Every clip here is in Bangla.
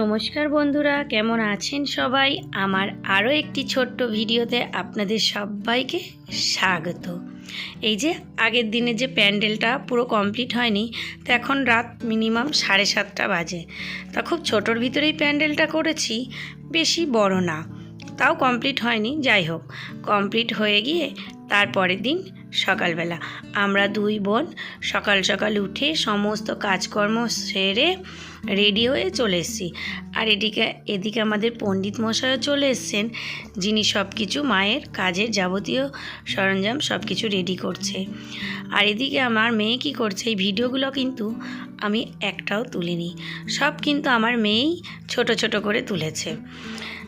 নমস্কার বন্ধুরা, কেমন আছেন সবাই? আমার আরও একটি ছোট্ট ভিডিওতে আপনাদের সবাইকে স্বাগত। এই যে আগের দিনে যে প্যান্ডেলটা পুরো কমপ্লিট হয়নি, তো এখন রাত মিনিমাম সাড়ে সাতটা বাজে। তা খুব ছোটোর ভিতরেই প্যান্ডেলটা করেছি, বেশি বড় না। তাও কমপ্লিট হয়নি, যাই হোক। কমপ্লিট হয়ে গিয়ে তারপরের দিন সকালবেলা আমরা দুই বোন সকাল সকাল উঠে সমস্ত কাজকর্ম সেরে রেডি হয়ে চলে এসেছি। আর এদিকে এদিকে আমাদের পণ্ডিত মশাইও চলে এসছেন, যিনি সব কিছু মায়ের কাজের যাবতীয় সরঞ্জাম সব কিছু রেডি করছে। আর এদিকে আমার মেয়ে কি করছে, এই ভিডিওগুলো কিন্তু আমি একটাও তুলিনি। সব কিন্তু আমার মেয়েই ছোট ছোট করে তুলেছে।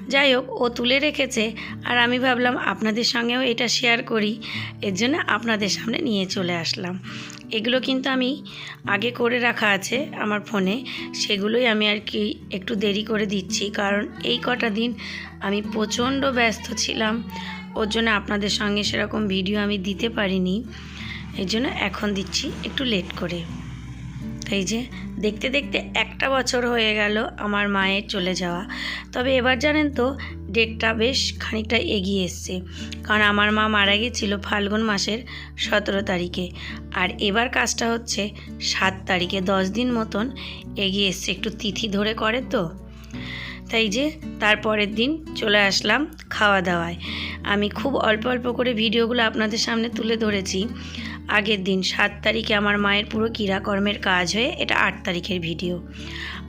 যাই হোক, ও তুলে রেখেছে, আর আমি ভাবলাম আপনাদের সঙ্গেও এটা শেয়ার করি। এর জন্য আপনাদের সামনে নিয়ে চলে আসলাম। এগুলো কিন্তু আমি আগে করে রাখা আছে আমার ফোনে। সেগুলোই আমি আর কি একটু দেরি করে দিচ্ছি। কারণ এই কটা দিন আমি প্রচণ্ড ব্যস্ত ছিলাম। ওর জন্য আপনাদের সঙ্গে সেরকম ভিডিও আমি দিতে পারিনি। এই জন্য এখন দিচ্ছি একটু লেট করে। এই যে দেখতে দেখতে একটা বছর হয়ে গেল আমার মায়ের চলে যাওয়া। তবে এবার জানেন তো ডেটটা বেশ খানিকটা এগিয়ে এসছে। কারণ আমার মা মারা গিয়েছিল ফাল্গুন মাসের সতেরো তারিখে। আর এবার কাজটা হচ্ছে সাত তারিখে, দশ দিন মতন এগিয়ে এসছে। একটু তিথি ধরে করে তো। তাই যে তারপরের দিন চলে আসলাম খাওয়া দাওয়ায় আমি খুব অল্প অল্প করে ভিডিওগুলো আপনাদের সামনে তুলে ধরেছি। আগের দিন সাত তারিখে আমার মায়ের পুরো ক্রীড়াকর্মের কাজ হয়ে এটা আট তারিখের ভিডিও।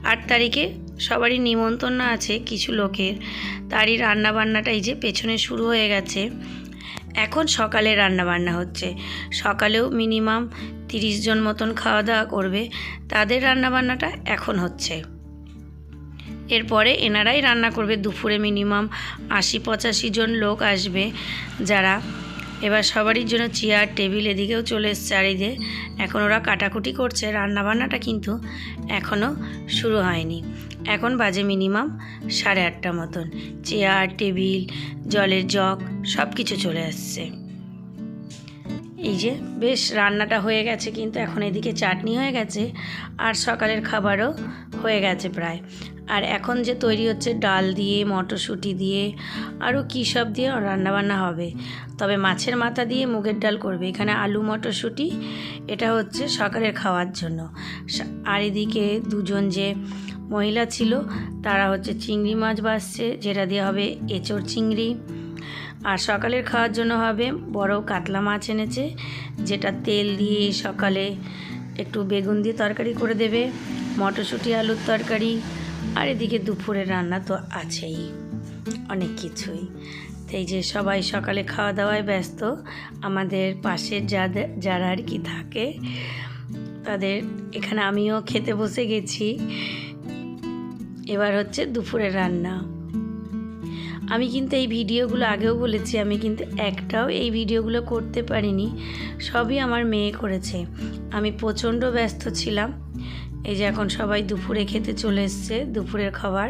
আট তারিখে সবারই নিমন্ত্রণ আছে কিছু লোকের। তারই রান্নাবান্নাটা এই যে পেছনে শুরু হয়ে গেছে। এখন সকালে রান্নাবান্না হচ্ছে। সকালেও মিনিমাম তিরিশ জন মতন খাওয়া দাওয়া করবে। তাদের রান্নাবান্নাটা এখন হচ্ছে। এরপরে এনারাই রান্না করবে দুপুরে মিনিমাম আশি পঁচাশি জন লোক আসবে যারা। এবার সবারই জন্য চেয়ার, টেবিল এদিকেও চলে এসছে আর এদিকে এখন ওরা কাটাকুটি করছে, রান্নাবান্নাটা কিন্তু এখনও শুরু হয়নি। এখন বাজে মিনিমাম সাড়ে আটটা মতন। চেয়ার, টেবিল, জলের জগ সব কিছু চলে আসছে। এই যে বেশ রান্নাটা হয়ে গেছে, কিন্তু এখন এদিকে চাটনি হয়ে গেছে আর সকালের খাবারও হয়ে গেছে প্রায়। আর এখন যে তৈরি হচ্ছে ডাল দিয়ে, মটরশুঁটি দিয়ে, আরও কী সব দিয়ে রান্নাবান্না হবে। তবে মাছের মাথা দিয়ে মুগের ডাল করবে। এখানে আলু, মটরশুঁটি, এটা হচ্ছে সকালের খাওয়ার জন্য। আর এদিকে দুজন যে মহিলা ছিল, তারা হচ্ছে চিংড়ি মাছ বাসছে, যেটা দিয়ে হবে এঁচড় চিংড়ি। আর সকালের খাওয়ার জন্য হবে বড় কাতলা মাছ এনেছে, যেটা তেল দিয়ে সকালে একটু বেগুন দিয়ে তরকারি করে দেবে, মটরশুঁটি, আলুর তরকারি আর এদিকে দুপুরের রান্না তো আছেই, অনেক কিছুই। এই যে সবাই সকালে খাওয়া দাওয়ায় ব্যস্ত, আমাদের পাশে যাদের যারা আর কি থাকে, তাদের এখানে আমিও খেতে বসে গেছি। এবার হচ্ছে দুপুরের রান্না। আমি কিন্তু এই ভিডিওগুলো আগেও বলেছি, আমি কিন্তু একটাও এই ভিডিওগুলো করতে পারিনি, সবই আমার মেয়ে করেছে। আমি প্রচণ্ড ব্যস্ত ছিলাম এই যে এখন সবাই দুপুরে খেতে চলে এসছে, দুপুরের খাবার।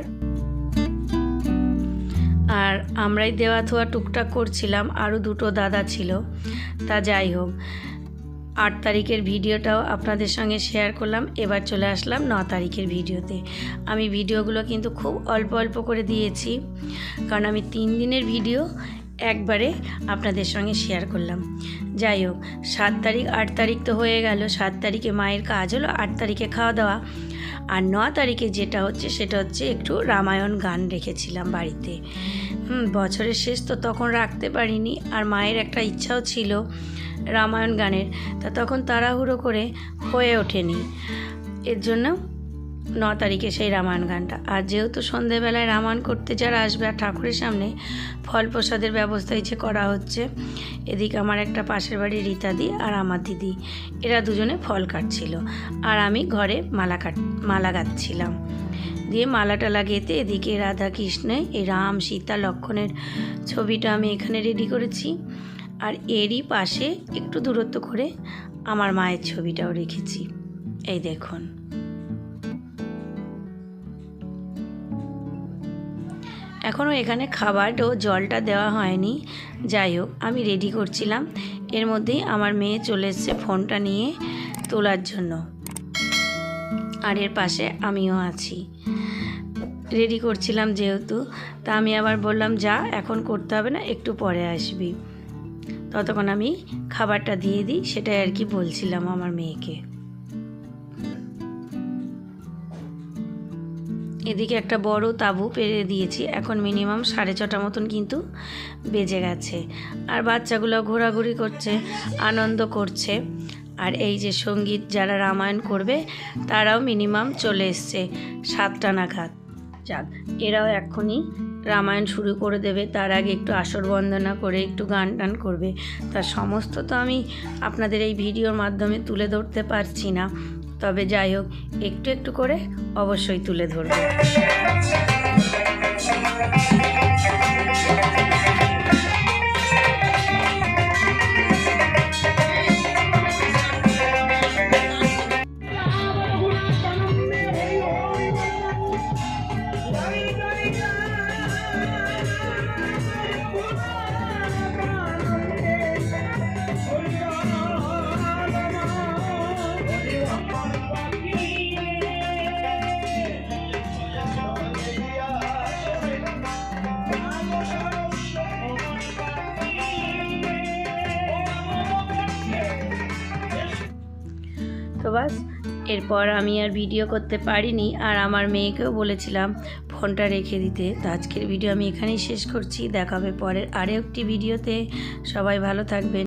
আর আমরাই দেওয়া থোয়া টুকটাক করছিলাম, আরও দুটো দাদা ছিল। তা যাই হোক, আট তারিখের ভিডিওটাও আপনাদের সঙ্গে শেয়ার করলাম, এবার চলে আসলাম ন তারিখের ভিডিওতে। আমি ভিডিওগুলো কিন্তু খুব অল্প অল্প করে দিয়েছি, কারণ আমি তিন দিনের ভিডিও একবারে আপনাদের সঙ্গে শেয়ার করলাম। যাই হোক সাত তারিখ, আট তারিখ তো হয়ে গেল। সাত তারিখে মায়ের কাজ হলো, আট তারিখে খাওয়া দাওয়া। আর ন তারিখে যেটা হচ্ছে, সেটা হচ্ছে একটু রামায়ণ গান রেখেছিলাম বাড়িতে। হুম, বছরের শেষ তো তখন রাখতে পারিনি। আর মায়ের একটা ইচ্ছাও ছিল রামায়ণ গানের। তা তখন তাড়াহুড়ো করে হয়ে ওঠেনি। এর জন্য ন তারিখে সেই রামায়ণ গানটা। আর যেহেতু সন্ধেবেলায় রামায়ণ করতে যারা আসবে আর ঠাকুরের সামনে, ফল প্রসাদের ব্যবস্থা এই যে করা হচ্ছে, এদিকে আমার একটা পাশের বাড়ি রীতাদি আর আমার দিদি, এরা দুজনে ফল কাটছিল। আর আমি ঘরে মালা কাট, মালা গাচ্ছিলাম দিয়ে মালাটা লাগিয়েতে এদিকে রাধা কৃষ্ণে এই রাম সীতা লক্ষণের ছবিটা আমি এখানে রেডি করেছি। আর এরই পাশে একটু দূরত্ব করে আমার মায়ের ছবিটাও রেখেছি। এই দেখুন। এখনও এখানে খাবার ও জলটা দেওয়া হয়নি। যাই হোক, আমি রেডি করছিলাম। এর মধ্যেই আমার মেয়ে চলে এসছে ফোনটা নিয়ে তোলার জন্য। আর এর পাশে আমিও আছি। রেডি করছিলাম যেহেতু, তা আমি আবার বললাম, যা, এখন করতে হবে না, একটু পরে আসবি। ততক্ষণ আমি খাবারটা দিয়ে দিই, সেটাই আর কি বলছিলাম আমার মেয়েকে। এদিকে একটা বড় তাঁবু পেরে দিয়েছি। এখন মিনিমাম সাড়ে ছটা মতন কিন্তু বেজে গেছে। আর বাচ্চাগুলো ঘোরাঘুরি করছে, আনন্দ করছে। আর এই যে সংগীত যারা রামায়ণ করবে, তারাও মিনিমাম চলে এসছে সাতটা নাগাদ। যাক, এরাও এক্ষুনি রামায়ণ শুরু করে দেবে। তার আগে একটু আসর বন্দনা করে একটু গান টান করবে। তার সমস্ত তো আমি আপনাদের এই ভিডিওর মাধ্যমে তুলে ধরতে পারছি না। তবে যাই হোক একটু একটু করে অবশ্যই তুলে ধরবো। তো বাস এরপর আমি আর ভিডিও করতে পারিনি, আর আমার মেয়েকেও বলেছিলাম, ফোনটা রেখে দিতে। তো আজকের ভিডিও আমি এখানেই শেষ করছি। দেখাবে পরের আরেকটি ভিডিওতে। সবাই ভালো থাকবেন।